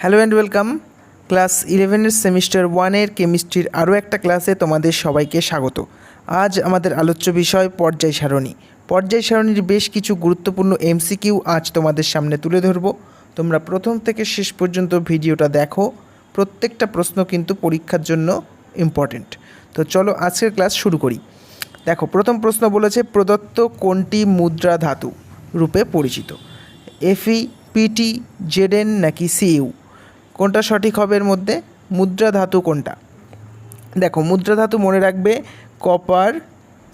Hello and welcome class ইলেভেনের semester ওয়ানের কেমিস্ট্রির আরও একটা ক্লাসে তোমাদের সবাইকে স্বাগত। আজ আমাদের আলোচ্য বিষয় পর্যায় সারণী। পর্যায় সারণীর বেশ কিছু গুরুত্বপূর্ণ এমসিকিউ আজ তোমাদের সামনে তুলে ধরব। তোমরা প্রথম থেকে শেষ পর্যন্ত ভিডিওটা দেখো। প্রত্যেকটা প্রশ্ন কিন্তু পরীক্ষার জন্য ইম্পর্টেন্ট তো চলো আজকের ক্লাস শুরু করি। দেখো, প্রথম প্রশ্ন বলেছে, প্রদত্ত কোনটি মুদ্রা ধাতু রূপে পরিচিত? F E P T Z N নাকি সিইউ কোনটা সঠিক হবে এর মধ্যে? মুদ্রা ধাতু কোনটা? দেখো, মুদ্রা ধাতু মনে রাখবে কপার,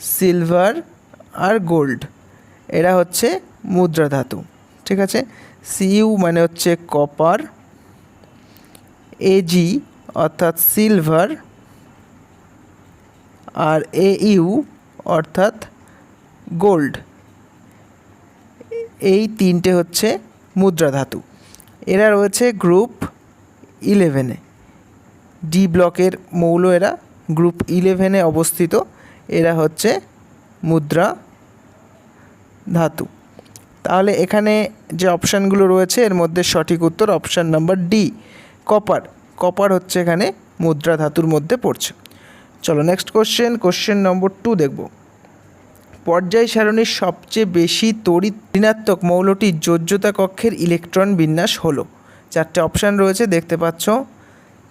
সিলভার আর গোল্ড। এরা হচ্ছে মুদ্রা ধাতু, ঠিক আছে? সিইউ মানে হচ্ছে কপার, এজি অর্থাৎ সিলভার, আর এইউ অর্থাৎ গোল্ড। এই তিনটে হচ্ছে মুদ্রা ধাতু। এরা রয়েছে গ্রুপ ইলেভেনে ডি ব্লকের মৌল এরা গ্রুপ ইলেভেনে অবস্থিত, এরা হচ্ছে মুদ্রা ধাতু। তাহলে এখানে যে অপশানগুলো রয়েছে, এর মধ্যে সঠিক উত্তর option number D copper. Copper হচ্ছে এখানে মুদ্রা ধাতুর মধ্যে পড়ছে। চলো next question question number two দেখব। পর্যায় সারণীর সবচেয়ে বেশি তড়িৎ ঋণাত্মক মৌলটি যোজ্যতা কক্ষের ইলেকট্রন বিন্যাস হলো। চারটে অপশান রয়েছে, দেখতে পাচ্ছ।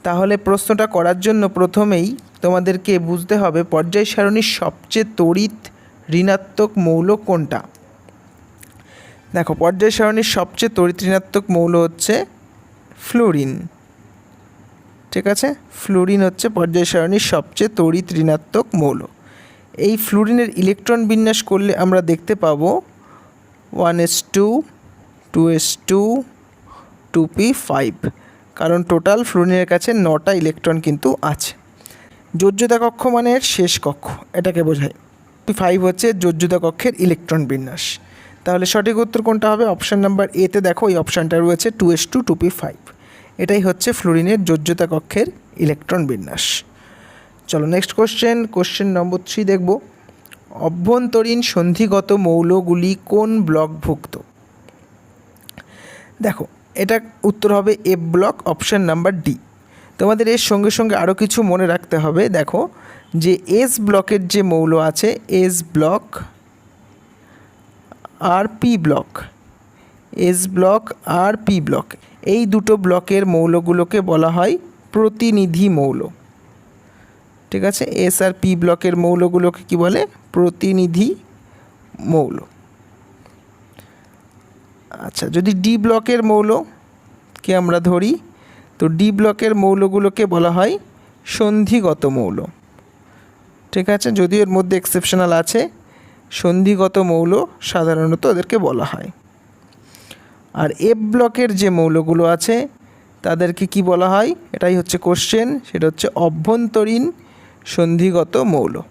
তাহলে প্রশ্নটা করার জন্য প্রথমেই তোমাদেরকে বুঝতে হবে পর্যায় সারণীর সবচেয়ে তড়িৎ ঋণাত্মক মৌল কোনটা। দেখো, পর্যায় সারণীর সবচেয়ে তড়িৎ ঋণাত্মক মৌল হচ্ছে ফ্লোরিন ঠিক আছে? ফ্লোরিন হচ্ছে পর্যায় সারণীর সবচেয়ে তড়িৎ ঋণাত্মক মৌল। এই ফ্লোরিনের ইলেকট্রন বিন্যাস করলে আমরা দেখতে পাবো one S two two S two two P five, কারণ টোটাল ফ্লুরিনের কাছে নটা ইলেকট্রন কিন্তু আছে। যোজ্যতা কক্ষ মানে শেষ কক্ষ, এটাকে বোঝায়। পি ফাইভ হচ্ছে যোজ্যতা কক্ষের ইলেকট্রন বিন্যাস। তাহলে সঠিক উত্তর কোনটা হবে? অপশান নাম্বার এতে দেখো, এই অপশানটা রয়েছে two S two two P five. এটাই হচ্ছে ফ্লোরিনের যোজ্যতা কক্ষের ইলেকট্রন বিন্যাস। চলো next question question number three দেখব। অভ্যন্তরীণ সন্ধিগত মৌলগুলি কোন ব্লকভুক্ত দেখো এটা উত্তর হবে A block, option number D. তোমাদের এর সঙ্গে সঙ্গে আরও কিছু মনে রাখতে হবে, দেখো, যে এস ব্লকের যে মৌল আছে, এস ব্লক, আর পি ব্লক, এস ব্লক, আর পি ব্লক, এই দুটো ব্লকের মৌলগুলোকে বলা হয় প্রতিনিধি মৌল। ঠিক আছে? এস আর পি ব্লকের মৌলগুলোকে কি বলে? প্রতিনিধি মৌল। আচ্ছা যদি ডি ব্লকের মৌলকে আমরা ধরি, তো ডি ব্লকের মৌলগুলোকে বলা হয় সন্ধিগত মৌল। ঠিক আছে? যদিও এর মধ্যে এক্সেপশনাল আছে, সন্ধিগত মৌল সাধারণত ওদেরকে বলা হয়। আর এফ ব্লকের যে মৌলগুলো আছে, তাদেরকে কি বলা হয়? এটাই হচ্ছে কোশ্চেন সেটা হচ্ছে অভ্যন্তরীণ সন্ধিগত মৌল।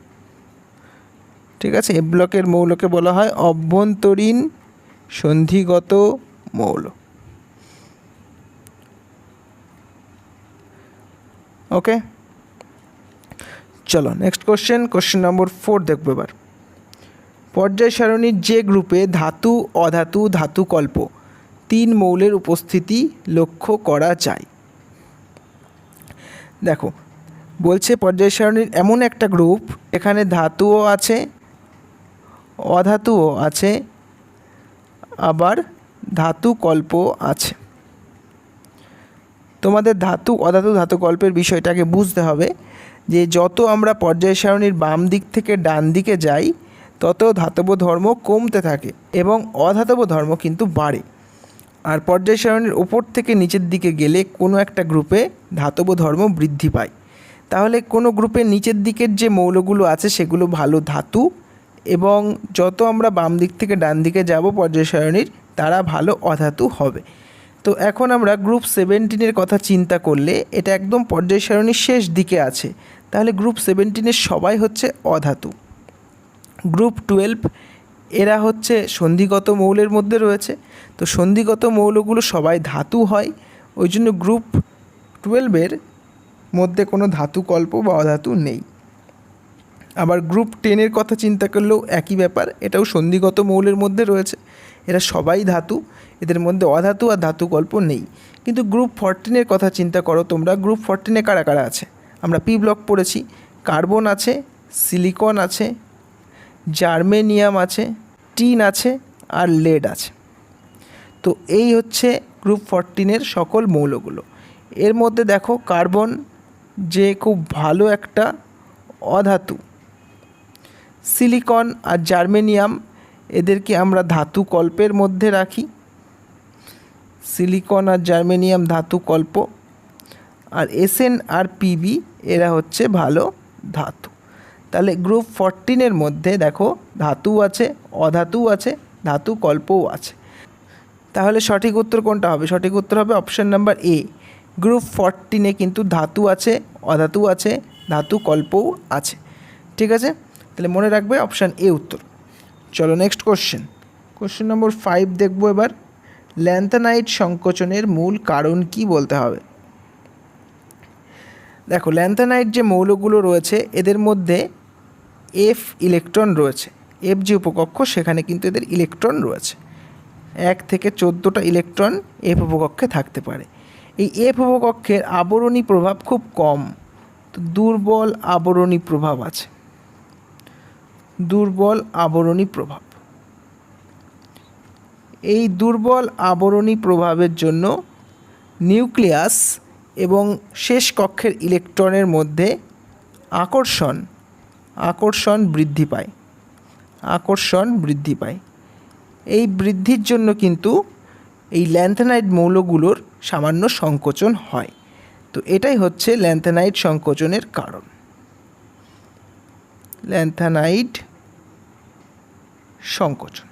ঠিক আছে? এফ ব্লকের মৌলকে বলা হয় অভ্যন্তরীণ সন্ধিগত মৌল। ওকে চলো next question question number four দেখব এবার। পর্যায় সারণীর যে গ্রুপে ধাতু, অধাতু ধাতুকল্প তিন মৌলের উপস্থিতি লক্ষ্য করা যায়? দেখো, বলছে পর্যায় সারণীর এমন একটা গ্রুপ, এখানে ধাতুও আছে, অধাতুও আছে আবার ধাতুকল্প আছে। তোমাদের ধাতু, অধাতু ধাতুকল্পের বিষয়টাকে বুঝতে হবে যে যত আমরা পর্যায় সারণীর বাম দিক থেকে ডান দিকে যাই, তত ধাতব ধর্ম কমতে থাকে এবং অধাতব ধর্ম কিন্তু বাড়ে। আর পর্যায় সারণীর ওপর থেকে নিচের দিকে গেলে কোনো একটা গ্রুপে ধাতব ধর্ম বৃদ্ধি পায়। তাহলে কোনো গ্রুপের নিচের দিকের যে মৌলগুলো আছে, সেগুলো ভালো ধাতু এবং যত আমরা বাম দিক থেকে ডান দিকে যাব পর্যায় সারণীর, তারা ভালো অধাতু হবে। তো এখন আমরা গ্রুপ সেভেন্টিনের কথা চিন্তা করলে এটা একদম পর্যায় সারণীর শেষ দিকে আছে। তাহলে গ্রুপ সেভেন্টিনের সবাই হচ্ছে অধাতু। গ্রুপ টুয়েলভ এরা হচ্ছে সন্ধিগত মৌলের মধ্যে রয়েছে। তো সন্ধিগত মৌলগুলো সবাই ধাতু হয়। ওই জন্য গ্রুপ টুয়েলভের মধ্যে কোনো ধাতু কল্প বা অধাতু নেই। আবার গ্রুপ টেনের কথা চিন্তা করলেও একই ব্যাপার, এটাও সন্ধিগত মৌলের মধ্যে রয়েছে। এরা সবাই ধাতু, এদের মধ্যে অধাতু আর ধাতু গল্প নেই। কিন্তু গ্রুপ ফরটিনের কথা চিন্তা করো তোমরা গ্রুপ ফরটিনে কারা কারা আছে? আমরা পি ব্লক পড়েছি কার্বন আছে সিলিকন আছে জার্মেনিয়াম আছে টিন আছে আর লেড আছে। তো এই হচ্ছে গ্রুপ ফরটিনের সকল মৌলগুলো। এর মধ্যে দেখো কার্বন যে খুব ভালো একটা অধাতু সিলিকন আর জার্মেনিয়াম, এদেরকে আমরা ধাতু কল্পের মধ্যে রাখি। সিলিকন আর জার্মেনিয়াম ধাতু কল্প। আর এসএন আর পিবি, এরা হচ্ছে ভালো ধাতু। তাহলে গ্রুপ ফরটিনের মধ্যে দেখো ধাতু আছে, অধাতু আছে, ধাতু কল্পও আছে। তাহলে সঠিক উত্তর কোনটা হবে? সঠিক উত্তর হবে অপশান নাম্বার এ। গ্রুপ ফরটিনে কিন্তু ধাতু আছে, অধাতু আছে, ধাতু কল্পও আছে। ঠিক আছে? তাহলে মনে রাখবে অপশান এ উত্তর। চলো next question question number five দেখব এবার। ল্যান্থানাইট সংকোচনের মূল কারণ কি বলতে হবে? দেখো ল্যান্থানাইট যে মৌলগুলো রয়েছে, এদের মধ্যে এফ ইলেকট্রন রয়েছে। এফ যে উপকক্ষ, সেখানে কিন্তু এদের ইলেকট্রন রয়েছে। এক থেকে চোদ্দোটা ইলেকট্রন এফ উপকক্ষে থাকতে পারে। এই এফ উপকক্ষের আবরণী প্রভাব খুব কম। দুর্বল আবরণী প্রভাব আছে। দুর্বল আবরণী প্রভাব। এই দুর্বল আবরণী প্রভাবের জন্য নিউক্লিয়াস এবং শেষ কক্ষের ইলেকট্রনের মধ্যে আকর্ষণ আকর্ষণ বৃদ্ধি পায়, আকর্ষণ বৃদ্ধি পায়। এই বৃদ্ধির জন্য কিন্তু এই ল্যান্থানাইট মৌলগুলোর সামান্য সংকোচন হয়। তো এটাই হচ্ছে ল্যান্থানাইট সংকোচনের কারণ। ল্যান্থানাইট সংকোচন।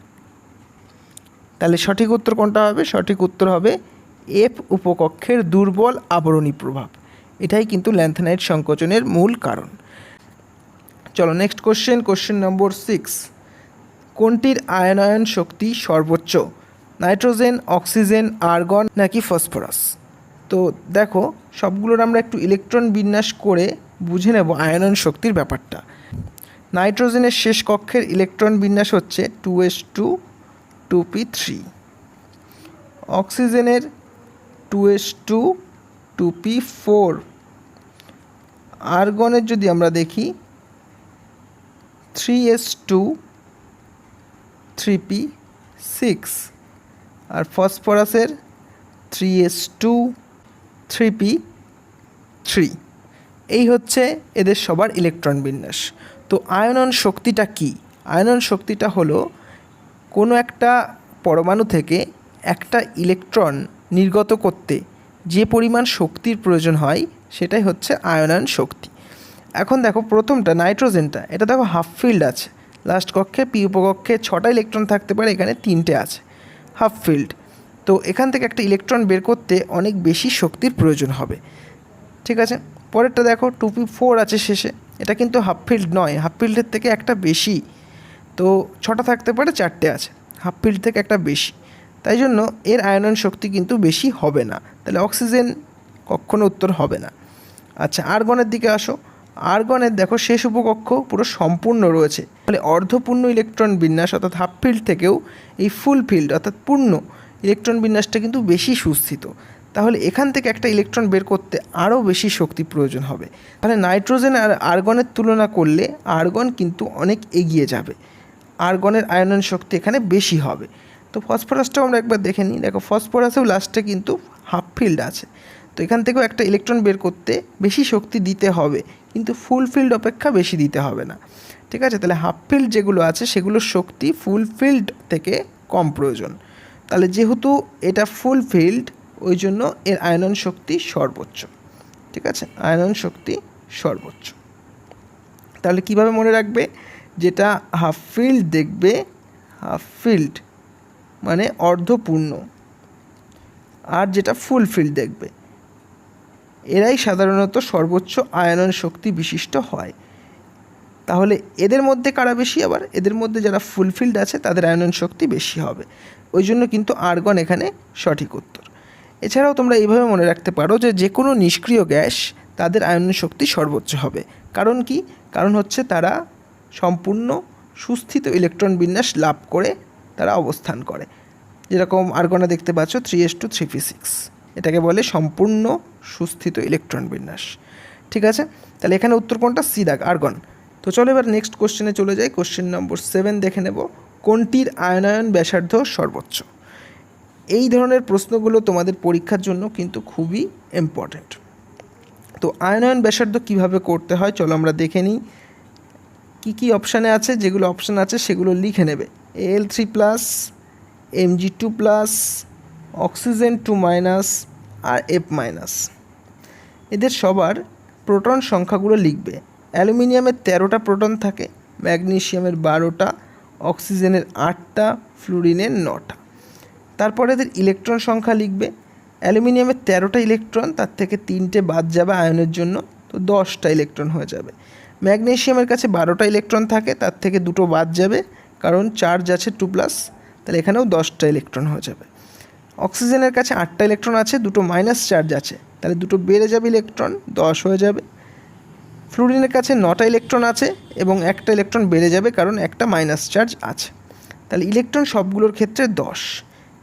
তাহলে সঠিক উত্তর কোনটা হবে? সঠিক উত্তর হবে এফ উপকক্ষের দুর্বল আবরণী প্রভাব। এটাই কিন্তু ল্যান্থানাইট সংকোচনের মূল কারণ। চলো next question question number six কোনটির আয়নায়ন শক্তি সর্বোচ্চ? নাইট্রোজেন, অক্সিজেন, আর্গন নাকি ফসফরাস? তো দেখো, সবগুলোর আমরা একটু ইলেকট্রন বিন্যাস করে বুঝে নেব আয়নন শক্তির ব্যাপারটা। নাইট্রোজেনের শেষ কক্ষের ইলেকট্রন বিন্যাস হচ্ছে two S two two P three. অক্সিজেনের two S two two P four. আর্গনের যদি আমরা দেখি, three S two, three P six. আর ফসফরাসের three S two, three P three. এই হচ্ছে এদের সবার ইলেকট্রন বিন্যাস। তো আয়নন শক্তিটা কি? আয়নন শক্তিটা হলো কোনো একটা পরমাণু থেকে একটা ইলেকট্রন নির্গত করতে যে পরিমাণ শক্তির প্রয়োজন হয় সেটাই হচ্ছে আয়নায়ন শক্তি। এখন দেখো প্রথমটা নাইট্রোজেনটা, এটা দেখো হাফ ফিল্ড আছে। লাস্ট কক্ষে, পি উপকক্ষে ছটা ইলেকট্রন থাকতে পারে, এখানে তিনটে আছে, হাফ ফিল্ড। তো এখান থেকে একটা ইলেকট্রন বের করতে অনেক বেশি শক্তির প্রয়োজন হবে। ঠিক আছে? পরেরটা দেখো টু পি ফোর আছে শেষে। এটা কিন্তু হাফ ফিল্ড নয় হাফ ফিল্ডের থেকে একটা বেশি। তো ছটা থাকতে পারে, চারটে আছে। হাফ ফিল্ড থেকে একটা বেশি। তাই জন্য এর আয়নন শক্তি কিন্তু বেশি হবে না। তাহলে অক্সিজেন কখনো উত্তর হবে না। আচ্ছা আর্গনের দিকে আসো। আর্গনের দেখো শেষ উপকক্ষ পুরো সম্পূর্ণ রয়েছে। তাহলে অর্ধপূর্ণ ইলেকট্রন বিন্যাস, অর্থাৎ হাফ ফিল্ড থেকেও এই ফুল ফিল্ড অর্থাৎ পূর্ণ ইলেকট্রন বিন্যাসটা কিন্তু বেশি সুস্থিত। তাহলে এখান থেকে একটা ইলেকট্রন বের করতে আরও বেশি শক্তি প্রয়োজন হবে। তাহলে নাইট্রোজেন আর আর্গনের তুলনা করলে আর্গন কিন্তু অনেক এগিয়ে যাবে। আর্গনের আয়নন শক্তি এখানে বেশি হবে। তো ফসফরাসটাও আমরা একবার দেখে নিই। দেখো ফসফরাসেও লাস্টে কিন্তু হাফ ফিল্ড আছে। তো এখান থেকেও একটা ইলেকট্রন বের করতে বেশি শক্তি দিতে হবে, কিন্তু ফুল ফিল্ড অপেক্ষা বেশি দিতে হবে না। ঠিক আছে? তাহলে হাফ ফিল্ড যেগুলো আছে, সেগুলোর শক্তি ফুল ফিল্ড থেকে কম প্রয়োজন। তাহলে যেহেতু এটা ফুল ফিল্ড ওই জন্য এর আয়নন শক্তি সর্বোচ্চ। ঠিক আছে? আয়নন শক্তি সর্বোচ্চ। তাহলে কীভাবে মনে রাখবে? যেটা হাফ ফিল্ড দেখবে হাফ ফিল্ড মানে অর্ধপূর্ণ। আর যেটা ফুল ফিল্ড দেখবে, এরাই সাধারণত সর্বোচ্চ আয়নন শক্তি বিশিষ্ট হয়। তাহলে এদের মধ্যে কারা বেশি? আবার এদের মধ্যে যারা ফুলফিল্ড আছে, তাদের আয়নন শক্তি বেশি হবে। ওই জন্য কিন্তু আর্গন এখানে সঠিক উত্তর। এছাড়াও তোমরা এইভাবে মনে রাখতে পারো যে যে কোনো নিষ্ক্রিয় গ্যাস তাদের আয়ন শক্তি সর্বোচ্চ হবে। কারণ কি? কারণ হচ্ছে তারা সম্পূর্ণ সুস্থিত ইলেকট্রন বিন্যাস লাভ করে তারা অবস্থান করে। যেরকম আর্গনে দেখতে পাচ্ছ three S two three P six এটাকে বলে সম্পূর্ণ সুস্থিত ইলেকট্রন বিন্যাস। ঠিক আছে? তাহলে এখানে উত্তর কোনটা? সি দাগ, আর্গন। তো চলো এবার নেক্সট কোশ্চেনে চলে যাই। কোশ্চেন নম্বর সেভেন দেখে নেব। কোনটির আয়নায়ন ব্যাসার্ধ সর্বোচ্চ? এই ধরনের প্রশ্নগুলো তোমাদের পরীক্ষার জন্য কিন্তু খুবই ইম্পর্ট্যান্ট তো আয়নায়ন ব্যাসার্ধ কীভাবে করতে হয় চলো আমরা দেখে নিই। কী কী অপশানে আছে? যেগুলো অপশান আছে সেগুলো লিখে নেবে। L three plus MG two plus oxygen two minus আর এফ মাইনাস এদের সবার প্রোটন সংখ্যাগুলো লিখবে। অ্যালুমিনিয়ামের তেরোটা প্রোটন থাকে ম্যাগনেশিয়ামের বারোটা অক্সিজেনের আটটা ফ্লুরিনের নটা। তারপরে এদের ইলেকট্রন সংখ্যা লিখবে। অ্যালুমিনিয়ামের তেরোটা ইলেকট্রন, তার থেকে তিনটে বাদ যাবে আয়নের জন্য, তো দশটা ইলেকট্রন হয়ে যাবে। ম্যাগনেশিয়ামের কাছে বারোটা ইলেকট্রন থাকে, তার থেকে দুটো বাদ যাবে, কারণ চার্জ আছে টু প্লাস, তাহলে এখানেও দশটা ইলেকট্রন হয়ে যাবে। অক্সিজেনের কাছে আটটা ইলেকট্রন আছে, দুটো মাইনাস চার্জ আছে, তাহলে দুটো বেড়ে যাবে ইলেকট্রন, দশ হয়ে যাবে। ফ্লুরিনের কাছে নটা ইলেকট্রন আছে এবং একটা ইলেকট্রন বেড়ে যাবে, কারণ একটা মাইনাস চার্জ আছে। তাহলে ইলেকট্রন সবগুলোর ক্ষেত্রে দশ।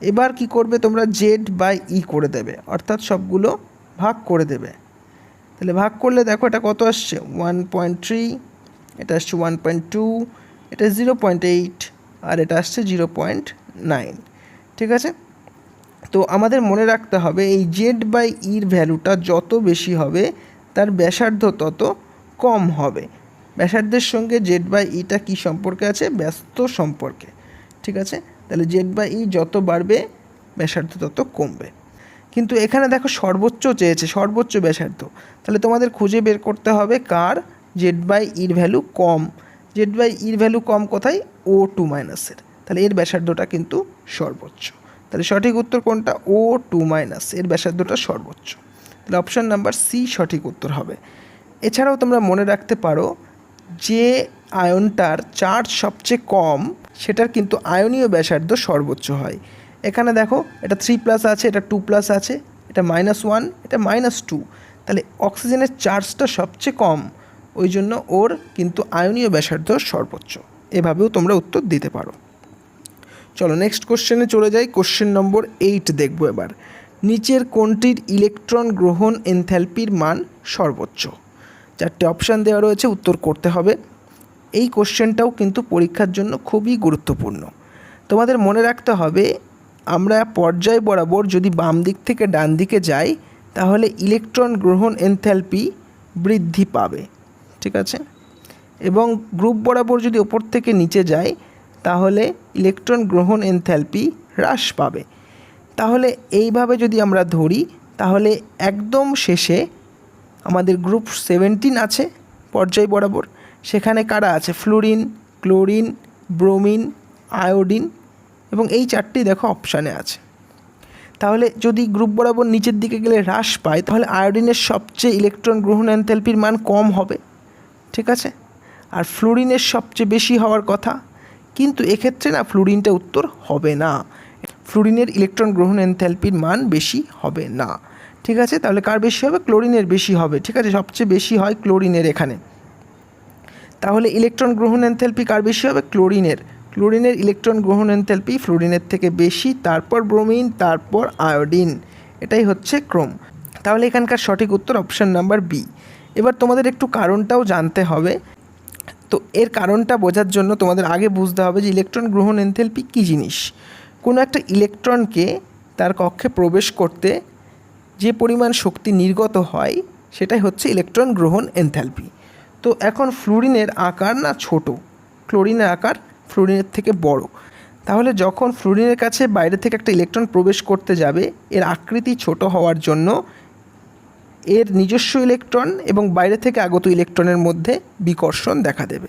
এবার কি করবে? তোমরা জেড বাই ই করে দেবে। অর্থাৎ সবগুলো ভাগ করে দেবে। তাহলে ভাগ করলে দেখো এটা কত আসছে? ওয়ান পয়েন্ট থ্রি এটা আসছে ওয়ান পয়েন্ট টু এটা জিরো পয়েন্ট এইট আর এটা আসছে জিরো পয়েন্ট নাইন ঠিক আছে? তো আমাদের মনে রাখতে হবে, এই জেড বাই ইর ভ্যালুটা যত বেশি হবে, তার ব্যাসার্ধ তত কম হবে। ব্যাসার্ধের সঙ্গে জেড বাই ইটা কী সম্পর্কে আছে? ব্যস্ত সম্পর্কে। ঠিক আছে? তাহলে জেড বাই ই যত বাড়বে, ব্যাসার্ধ তত কমবে। কিন্তু এখানে দেখো সর্বোচ্চ চেয়েছে, সর্বোচ্চ ব্যাসার্ধ। তাহলে তোমাদের খুঁজে বের করতে হবে কার? জেড বাই ইর ভ্যালু কম। জেড বাই ইর ভ্যালু কম কোথায়? ও টু মাইনাসের তাহলে এর ব্যাসার্ধটা কিন্তু সর্বোচ্চ। তাহলে সঠিক উত্তর কোনটা? ও টু মাইনাস এর ব্যাসার্ধটা সর্বোচ্চ। তাহলে অপশান নাম্বার সি সঠিক উত্তর হবে। এছাড়াও তোমরা মনে রাখতে পারো যে আয়নটার চার্জ সবচেয়ে কম সেটার কিন্তু আয়নীয় ব্যাসার্ধ সর্বোচ্চ হয়। এখানে দেখো, এটা থ্রি প্লাস আছে, এটা টু প্লাস আছে, এটা মাইনাস ওয়ান এটা মাইনাস টু তাহলে অক্সিজেনের চার্জটা সবচেয়ে কম, ওই জন্য ওর কিন্তু আয়নীয় ব্যাসার্ধ সর্বোচ্চ। এভাবেও তোমরা উত্তর দিতে পারো। চলো নেক্সট কোশ্চেনে চলে যাই কোশ্চেন নম্বর এইট দেখব এবার। নিচের কোনটির ইলেকট্রন গ্রহণ এনথ্যালপির মান সর্বোচ্চ? চারটে অপশান দেওয়া রয়েছে, উত্তর করতে হবে। এই কোশ্চেনটাও কিন্তু পরীক্ষার জন্য খুবই গুরুত্বপূর্ণ। তোমাদের মনে রাখতে হবে, আমরা পর্যায় বরাবর যদি বাম দিক থেকে ডান দিকে যাই, তাহলে ইলেকট্রন গ্রহণ এনথ্যালপি বৃদ্ধি পাবে, ঠিক আছে? এবং গ্রুপ বরাবর যদি ওপর থেকে নিচে যায় তাহলে ইলেকট্রন গ্রহণ এনথ্যালপি হ্রাস পাবে। তাহলে এইভাবে যদি আমরা ধরি, তাহলে একদম শেষে আমাদের গ্রুপ সেভেন্টিন আছে পর্যায় বরাবর। সেখানে কারা আছে? ফ্লোরিন, ক্লোরিন, ব্রোমিন, আয়োডিন এবং এই চারটি দেখো অপশানে আছে। তাহলে যদি গ্রুপ বরাবর নিচের দিকে গেলে হ্রাস পায়, তাহলে আয়োডিনের সবচেয়ে ইলেকট্রন গ্রহণ এনথ্যালপির মান কম হবে। ঠিক আছে? আর ফ্লোরিনের সবচেয়ে বেশি হওয়ার কথা, কিন্তু এক্ষেত্রে না ফ্লোরিনটা উত্তর হবে না। ফ্লোরিনের ইলেকট্রন গ্রহণ এনথ্যালপির মান বেশি হবে না। ঠিক আছে? তাহলে কার বেশি হবে? ক্লোরিনের বেশি হবে। ঠিক আছে? সবচেয়ে বেশি হয় ক্লোরিনের এখানে। তাহলে ইলেকট্রন গ্রহণ এনথ্যালপি কার বেশি হবে? ক্লোরিনের। ক্লোরিনের ইলেকট্রন গ্রহণ এনথ্যালপি ফ্লোরিনের থেকে বেশি, তারপর ব্রোমিন, তারপর আয়োডিন। এটাই হচ্ছে ক্রোম। তাহলে এখানকার সঠিক উত্তর অপশান নাম্বার বি। এবার তোমাদের একটু কারণটাও জানতে হবে। তো এর কারণটা বোঝার জন্য তোমাদের আগে বুঝতে হবে যে ইলেকট্রন গ্রহণ এনথ্যালপি কী জিনিস। কোনো একটা ইলেকট্রনকে তার কক্ষে প্রবেশ করতে যে পরিমাণ শক্তি নির্গত হয়, সেটাই হচ্ছে ইলেকট্রন গ্রহণ এনথ্যালপি। তো এখন ফ্লুরিনের আকার না ছোট? ক্লোরিনের আকার ফ্লুরিনের থেকে বড়। তাহলে যখন ফ্লুরিনের কাছে বাইরে থেকে একটা ইলেকট্রন প্রবেশ করতে যাবে, এর আকৃতি ছোট হওয়ার জন্য এর নিজস্ব ইলেকট্রন এবং বাইরে থেকে আগত ইলেকট্রনের মধ্যে বিকর্ষণ দেখা দেবে।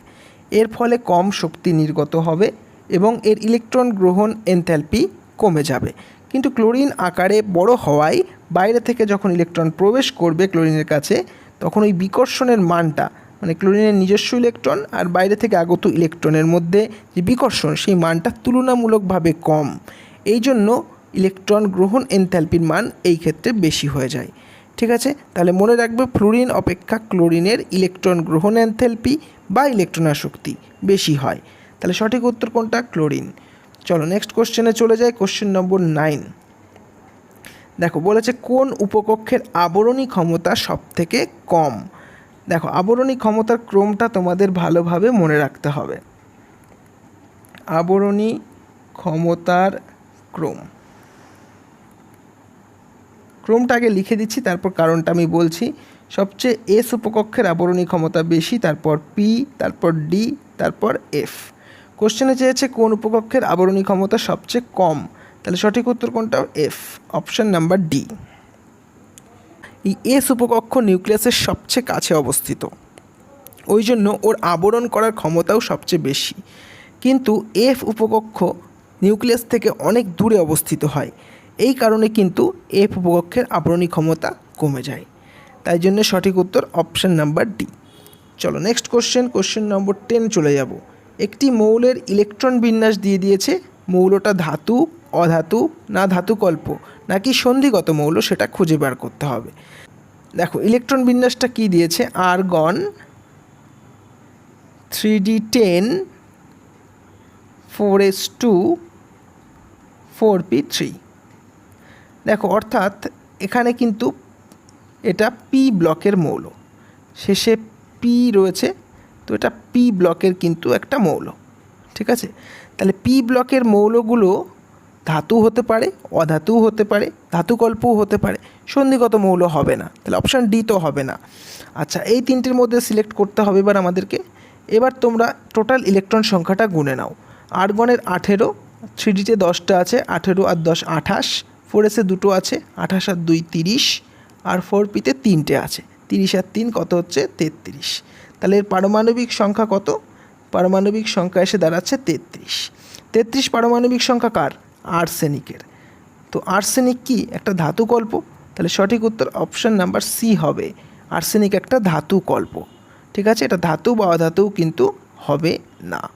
এর ফলে কম শক্তি নির্গত হবে এবং এর ইলেকট্রন গ্রহণ এনথ্যালপি কমে যাবে। কিন্তু ক্লোরিন আকারে বড় হওয়ায় বাইরে থেকে যখন ইলেকট্রন প্রবেশ করবে ক্লোরিনের কাছে, তখন ওই বিকর্ষণের মানটা মানে ক্লোরিনের নিজস্ব ইলেকট্রন আর বাইরে থেকে আগত ইলেকট্রনের মধ্যে যে বিকর্ষণ, সেই মানটা তুলনামূলকভাবে কম। এই জন্য ইলেকট্রন গ্রহণ এনথ্যালপির মান এই ক্ষেত্রে বেশি হয়ে যায়। ঠিক আছে? তাহলে মনে রাখবে ফ্লোরিন অপেক্ষা ক্লোরিনের ইলেকট্রন গ্রহণ এনথ্যালপি বা ইলেকট্রন আসক্তি বেশি হয়। তাহলে সঠিক উত্তর কোনটা? ক্লোরিন। চলো নেক্সট কোশ্চেনে চলে যাই কোশ্চেন নম্বর নাইন দেখো, বলেছে কোন উপকক্ষের আবরণী ক্ষমতা সব থেকে কম? দেখো, আবরণী ক্ষমতার ক্রমটা তোমাদের ভালোভাবে মনে রাখতে হবে। আবরণী ক্ষমতার ক্রম। ক্রমটা আগে লিখে দিচ্ছি, তারপর কারণটা আমি বলছি। সবচেয়ে এস উপকক্ষের আবরণী ক্ষমতা বেশি, তারপর পি তারপর ডি তারপর এফ কোশ্চেনে চেয়েছে কোন উপকক্ষের আবরণী ক্ষমতা সবচেয়ে কম? তাহলে সঠিক উত্তর কোনটা? এফ অপশন নাম্বার ডি এই এস উপকক্ষ নিউক্লিয়াসের সবচেয়ে কাছে অবস্থিত। ওই জন্য ওর আবরণ করার ক্ষমতাও সবচেয়ে বেশি। কিন্তু এফ উপকক্ষ নিউক্লিয়াস থেকে অনেক দূরে অবস্থিত হয়। এই কারণে কিন্তু এফ উপকক্ষের আবরণী ক্ষমতা কমে যায়। তাই জন্য সঠিক উত্তর অপশন নাম্বার ডি। চলো next question question number ten চলে যাব। একটি মৌলের ইলেকট্রন বিন্যাস দিয়ে দিয়েছে। মৌলটা ধাতু, অধাতু না ধাতুকল্প? নাকি সন্ধিগত মৌল সেটা খুঁজে বার করতে হবে? দেখো, ইলেকট্রন বিন্যাসটা কি দিয়েছে? Argon three D ten four S two four P three. দেখো, অর্থাৎ এখানে কিন্তু এটা পি ব্লকের মৌল। শেষে পি রয়েছে, তো এটা পি ব্লকের কিন্তু একটা মৌল। ঠিক আছে? তাহলে পি ব্লকের মৌলগুলো ধাতু হতে পারে, অধাতুও হতে পারে, ধাতুকল্পও হতে পারে। সন্ধিগত মৌল হবে না। তাহলে অপশান ডি তো হবে না। আচ্ছা এই তিনটির মধ্যে সিলেক্ট করতে হবে এবার আমাদেরকে। এবার তোমরা টোটাল ইলেকট্রন সংখ্যাটা গুনে নাও। আর্গনের আঠেরো থ্রি ডিতে দশটা আছে, আঠেরো আর দশ আঠাশ ফোর এসে দুটো আছে, আঠাশ আর দুই তিরিশ, আর ফোর পিতে তিনটে আছে। তিরিশ আর তিন কত হচ্ছে? তেত্রিশ। তাহলে এর পারমাণবিক সংখ্যা কত? পারমাণবিক সংখ্যা এসে দাঁড়াচ্ছে তেত্রিশ। তেত্রিশ পারমাণবিক সংখ্যা কার? আর্সেনিকের। তো আর্সেনিক কি? একটা ধাতু ধাতুকল্প তাহলে সঠিক উত্তর অপশান নাম্বার সি হবে। আর্সেনিক একটা ধাতু ধাতুকল্প ঠিক আছে? এটা ধাতু বা অধাতু কিন্তু হবে না।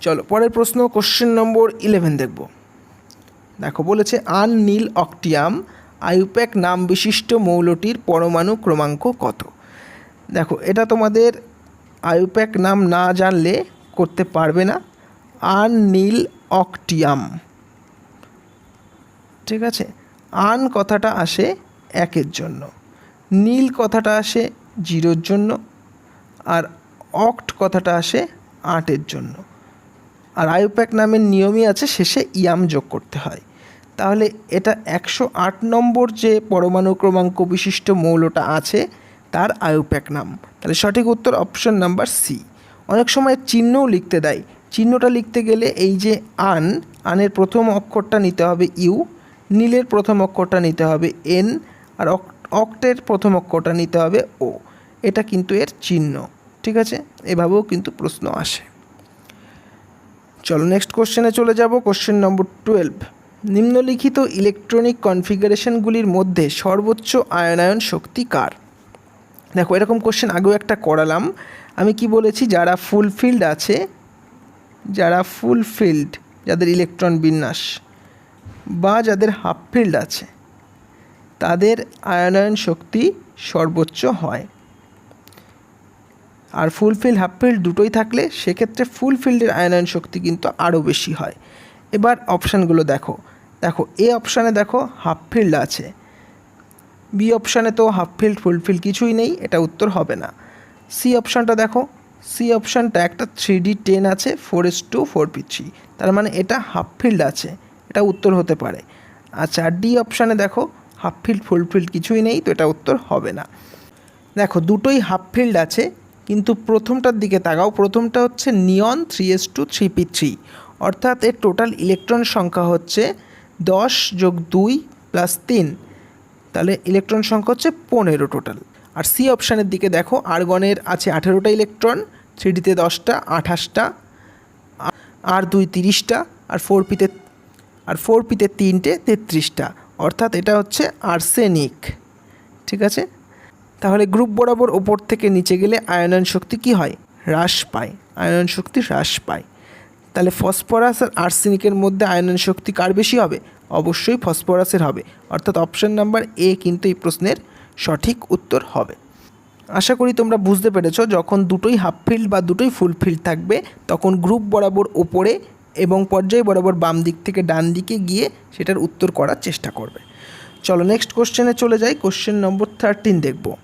চলো, পরের প্রশ্ন কোশ্চেন নম্বর ইলেভেন দেখব। দেখো, বলেছে, আন নীল অক্টিয়াম আইউপ্যাক নাম বিশিষ্ট মৌলটির পরমাণু ক্রমাঙ্ক কত? দেখো, এটা তোমাদের আইউপ্যাক নাম না জানলে করতে পারবে না। আন নীল অকটিয়াম। ঠিক আছে? আন কথাটা আসে একের জন্য। নীল কথাটা আসে জিরোর জন্য। আর অক্ট কথাটা আসে আটের জন্য। আর আইউপ্যাক নামের নিয়মই আছে, শেষে ইয়াম যোগ করতে হয়। তাহলে এটা একশো আট নম্বর যে পরমাণু ক্রমাঙ্ক বিশিষ্ট মৌলটা আছে, তার আয়ুপ্যাক নাম। তাহলে সঠিক উত্তর অপশন নাম্বার সি। অনেক সময় চিহ্নও লিখতে দেয়। চিহ্নটা লিখতে গেলে এই যে আন, আনের প্রথম অক্ষরটা নিতে হবে ইউ, নীলের প্রথম অক্ষরটা নিতে হবে এন, আর অক্টের প্রথম অক্ষরটা নিতে হবে ও। এটা কিন্তু এর চিহ্ন, ঠিক আছে? এভাবেও কিন্তু প্রশ্ন আসে। চলো নেক্সট কোশ্চেনে চলে যাব কোশ্চেন নম্বর টুয়েলভ নিম্নলিখিত ইলেকট্রনিক কনফিগারেশনগুলির মধ্যে সর্বোচ্চ আয়নায়ন শক্তি কার? দেখো, এরকম কোশ্চেন আগেও একটা করালাম। আমি কি বলেছি, যারা ফুলফিল্ড আছে যারা ফুলফিল্ড যাদের ইলেকট্রন বিন্যাস বা যাদের হাফ ফিল্ড আছে, তাদের আয়নায়ন শক্তি সর্বোচ্চ হয়। আর ফুলফিল হাফ ফিল্ড দুটোই থাকলে সেক্ষেত্রে ফুল ফিল্ডের আয়নায়ন শক্তি কিন্তু আরও বেশি হয়। এবার অপশানগুলো দেখো। দেখো এ অপশানে দেখো হাফ ফিল্ড আছে। বি অপশানে তো হাফ ফিল্ড ফুল ফিল্ড কিছুই নেই, এটা উত্তর হবে না। সি অপশানটা দেখো সি অপশানটা একটা থ্রি ডি টেন আছে, four S two, four P three. তার মানে এটা হাফ ফিল্ড আছে, এটা উত্তর হতে পারে। আচ্ছা ডি অপশানে দেখো, হাফ ফিল্ড, ফুল ফিল্ড কিছুই নেই, তো এটা উত্তর হবে না। দেখো, দুটোই হাফ ফিল্ড আছে, কিন্তু প্রথমটার দিকে তাকাও, প্রথমটা হচ্ছে neon, three S two, three P three. অর্থাৎ এর টোটাল ইলেকট্রন সংখ্যা হচ্ছে দশ যোগ দুই প্লাস তিন। তাহলে ইলেকট্রন সংখ্যা হচ্ছে পনেরো টোটাল। আর সি অপশানের দিকে দেখো, আরগনের আছে আঠেরোটা ইলেকট্রন থ্রি ডিতে দশটা, আঠাশটা, আর দুই তিরিশটা, আর ফোর পিতে আর ফোর পিতে তিনটে, তেত্রিশটা। অর্থাৎ এটা হচ্ছে আর্সেনিক। ঠিক আছে? তাহলে গ্রুপ বরাবর ওপর থেকে নিচে গেলে আয়নন শক্তি কি হয়? হ্রাস পায়। আয়নন শক্তি হ্রাস পায়। তাহলে ফসফরাস আর আর্সেনিকের মধ্যে আয়নন শক্তি কার বেশি হবে? অবশ্যই ফসফরাসের হবে। অর্থাৎ অপশান নাম্বার এ কিন্তু এই প্রশ্নের সঠিক উত্তর হবে। আশা করি তোমরা বুঝতে পেরেছ, যখন দুটোই হাফ ফিল্ড বা দুটোই ফুল ফিল্ড থাকবে, তখন গ্রুপ বরাবর ওপরে এবং পর্যায় বরাবর বাম দিক থেকে ডান দিকে গিয়ে সেটার উত্তর করার চেষ্টা করবে। চলো নেক্সট কোশ্চেনে চলে যাই। কোশ্চেন নম্বর থার্টিন দেখব।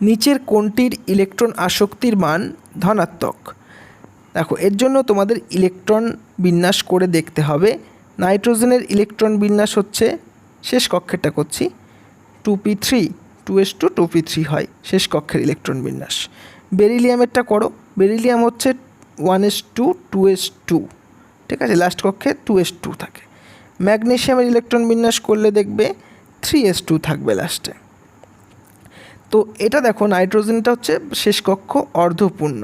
নিচের কোনটির ইলেকট্রন আসক্তির মান ধনাত্মক? দেখো, এর জন্য তোমাদের ইলেকট্রন বিন্যাস করে দেখতে হবে। নাইট্রোজেনের ইলেকট্রন বিন্যাস হচ্ছে, শেষ কক্ষেরটা করছি। Two P three, two S two two P three হয়, শেষ কক্ষের ইলেকট্রন বিন্যাস। বেরিলিয়ামেরটা করো, বেরিলিয়াম হচ্ছে one S two two S two, ঠিক আছে? লাস্ট কক্ষে টু এস টু থাকে। ম্যাগনেশিয়ামের ইলেকট্রন বিন্যাস করলে দেখবে থ্রি এস টু থাকবে লাস্টে। তো এটা দেখো, নাইট্রোজেনটা হচ্ছে শেষ কক্ষ অর্ধপূর্ণ,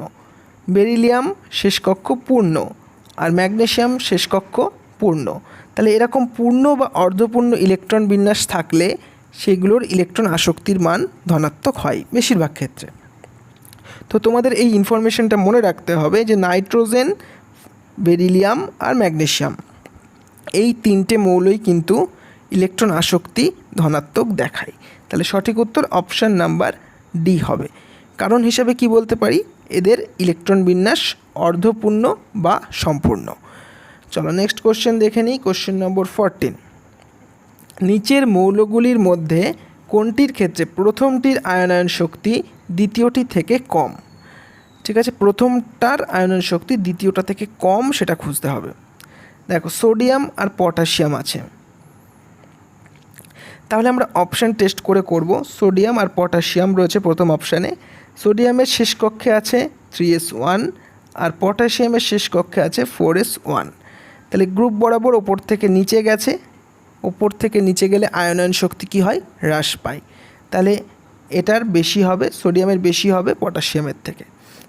বেরিলিয়াম শেষ কক্ষ পূর্ণ, আর ম্যাগনেশিয়াম শেষ কক্ষ পূর্ণ। তাহলে এরকম পূর্ণ বা অর্ধপূর্ণ ইলেকট্রন বিন্যাস থাকলে সেগুলোর ইলেকট্রন আসক্তির মান ধনাত্মক হয় বেশিরভাগ ক্ষেত্রে। তো তোমাদের এই ইনফরমেশনটা মনে রাখতে হবে যে নাইট্রোজেন, বেরিলিয়াম আর ম্যাগনেশিয়াম এই তিনটে মৌলই কিন্তু ইলেকট্রন আসক্তি ধনাত্মক দেখায়। তাহলে সঠিক উত্তর অপশান নাম্বার ডি হবে। কারণ হিসাবে কি বলতে পারি? এদের ইলেকট্রন বিন্যাস অর্ধপূর্ণ বা সম্পূর্ণ। চলো নেক্সট কোশ্চেন দেখে নিই কোশ্চেন নম্বর ফোরটিন নিচের মৌলগুলির মধ্যে কোনটির ক্ষেত্রে প্রথমটির আয়নায়ন শক্তি দ্বিতীয়টি থেকে কম? ঠিক আছে, প্রথমটার আয়নায়ন শক্তি দ্বিতীয়টা থেকে কম সেটা খুঁজতে হবে। দেখো, সোডিয়াম আর পটাশিয়াম আছে। তাহলে আমরা অপশান টেস্ট করে করব। সোডিয়াম আর পটাশিয়াম রয়েছে প্রথম অপশানে। সোডিয়ামের শেষ কক্ষে আছে থ্রি এস ওয়ান আর পটাশিয়ামের শেষ কক্ষে আছে ফোর এস ওয়ান। তাহলে গ্রুপ বরাবর ওপর থেকে নিচে গেছে। ওপর থেকে নিচে গেলে আয়নয়ন শক্তি কী হয়? হ্রাস পায়। তাহলে এটার বেশি হবে, সোডিয়ামের বেশি হবে, পটাশিয়ামের থেকে।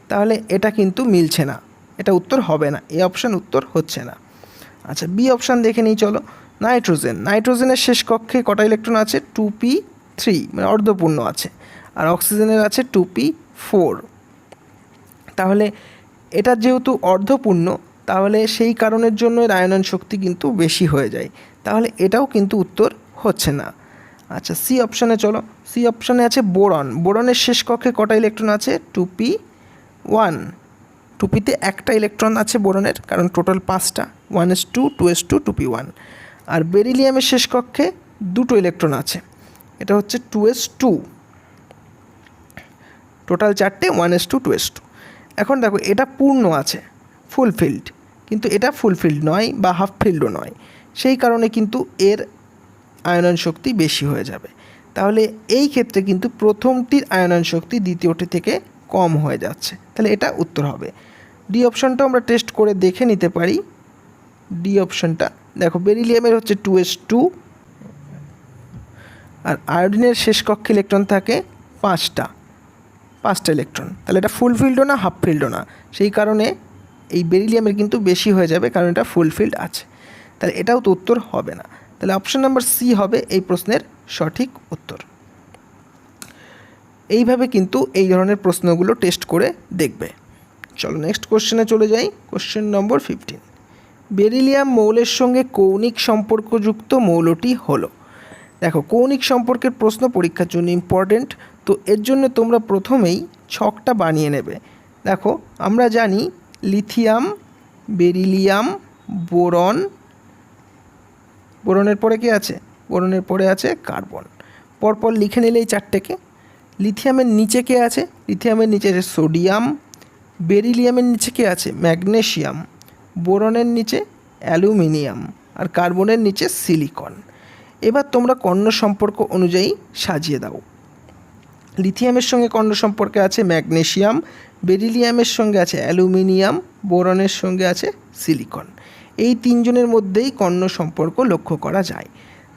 তাহলে এটা কিন্তু মিলছে না। এটা উত্তর হবে না। এ অপশান উত্তর হচ্ছে না। আচ্ছা বি অপশান দেখে নিই, চলো। নাইট্রোজেন। নাইট্রোজেনের শেষ কক্ষে কটা ইলেকট্রন আছে? টু পি থ্রি মানে অর্ধপূর্ণ আছে। আর অক্সিজেনের আছে টু পি ফোর। তাহলে এটা যেহেতু অর্ধপূর্ণ, তাহলে সেই কারণের জন্য এর আয়নন শক্তি কিন্তু বেশি হয়ে যায়। তাহলে এটাও কিন্তু উত্তর হচ্ছে না। আচ্ছা সি অপশানে চলো। সি অপশানে আছে বোরন। বোরনের শেষ কক্ষে কটা ইলেকট্রন আছে? Two P one. টুপিতে একটা ইলেকট্রন আছে বোরনের, কারণ টোটাল পাঁচটা। One S two two S two two P one. আর বেরিলিয়ামের শেষ কক্ষে দুটো ইলেকট্রন আছে। এটা হচ্ছে টু এস টু। টোটাল চারটে, one S two two S two. এখন দেখো, এটা পূর্ণ আছে ফুলফিল্ড কিন্তু এটা ফুলফিল্ড নয় বা হাফ ফিল্ডও নয়। সেই কারণে কিন্তু এর আয়নন শক্তি বেশি হয়ে যাবে। তাহলে এই ক্ষেত্রে কিন্তু প্রথমটির আয়নন শক্তি দ্বিতীয়টি থেকে কম হয়ে যাচ্ছে। তাহলে এটা উত্তর হবে। ডি অপশানটা আমরা টেস্ট করে দেখে নিতে পারি। ডি অপশানটা দেখো বেরিলিয়ামের হচ্ছে টু এস টু আর আয়োডিনের শেষ কক্ষে ইলেকট্রন থাকে পাঁচটা পাঁচটা ইলেকট্রন তাহলে এটা ফুলফিল্ডও না হাফ ফিল্ডও না। সেই কারণে এই বেরিলিয়ামের কিন্তু বেশি হয়ে যাবে কারণ এটা ফুলফিল্ড আছে। তাহলে এটাও তো উত্তর হবে না। তাহলে অপশান নাম্বার সি হবে এই প্রশ্নের সঠিক উত্তর। এইভাবে কিন্তু এই ধরনের প্রশ্নগুলো টেস্ট করে দেখবে। চলো নেক্সট কোশ্চেনে চলে যাই কোশ্চেন নম্বর ফিফটিন বেরিলিয়াম মৌলের সঙ্গে কৌণিক সম্পর্কযুক্ত মৌলটি হলো। দেখো, কৌণিক সম্পর্কের প্রশ্ন পরীক্ষার জন্য ইম্পর্টেন্ট তো এর জন্য তোমরা প্রথমেই ছকটা বানিয়ে নেবে। দেখো, আমরা জানি লিথিয়াম, বেরিলিয়াম, বোরন বোরনের পরে কি আছে? বোরনের পরে আছে কার্বন। পরপর লিখে নিলে এই চারটেকে। লিথিয়ামের নিচে কে আছে? লিথিয়ামের নিচে আছে সোডিয়াম। বেরিলিয়ামের নিচে কে আছে? ম্যাগনেশিয়াম। বোরনের নিচে অ্যালুমিনিয়াম। আর কার্বনের নিচে সিলিকন। এবার তোমরা কর্ণ সম্পর্ক অনুযায়ী সাজিয়ে দাও। লিথিয়ামের সঙ্গে কর্ণ সম্পর্কে আছে ম্যাগনেশিয়াম। বেরিলিয়ামের সঙ্গে আছে অ্যালুমিনিয়াম। বোরনের সঙ্গে আছে সিলিকন। এই তিনজনের মধ্যেই কর্ণ সম্পর্ক লক্ষ্য করা যায়।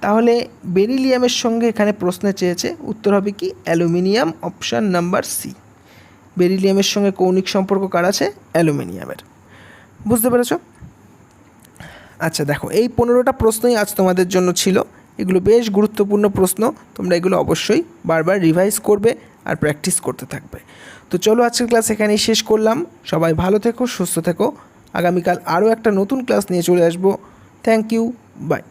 তাহলে বেরিলিয়ামের সঙ্গে এখানে প্রশ্নে চেয়েছে, উত্তর হবে কি? অ্যালুমিনিয়াম অপশান নাম্বার সি বেরিলিয়ামের সঙ্গে কৌণিক সম্পর্ক কার আছে? অ্যালুমিনিয়ামের। বুঝতে পেরেছ? আচ্ছা দেখো, এই পনেরোটা প্রশ্নই আজ তোমাদের জন্য ছিল। এগুলো বেশ গুরুত্বপূর্ণ প্রশ্ন। তোমরা এগুলো অবশ্যই বারবার রিভাইজ করবে আর প্র্যাকটিস করতে থাকবে। তো চলো আজকের ক্লাস এখানেই শেষ করলাম। সবাই ভালো থেকো, সুস্থ থেকো। আগামীকাল আরও একটা নতুন ক্লাস নিয়ে চলে আসব। Thank you by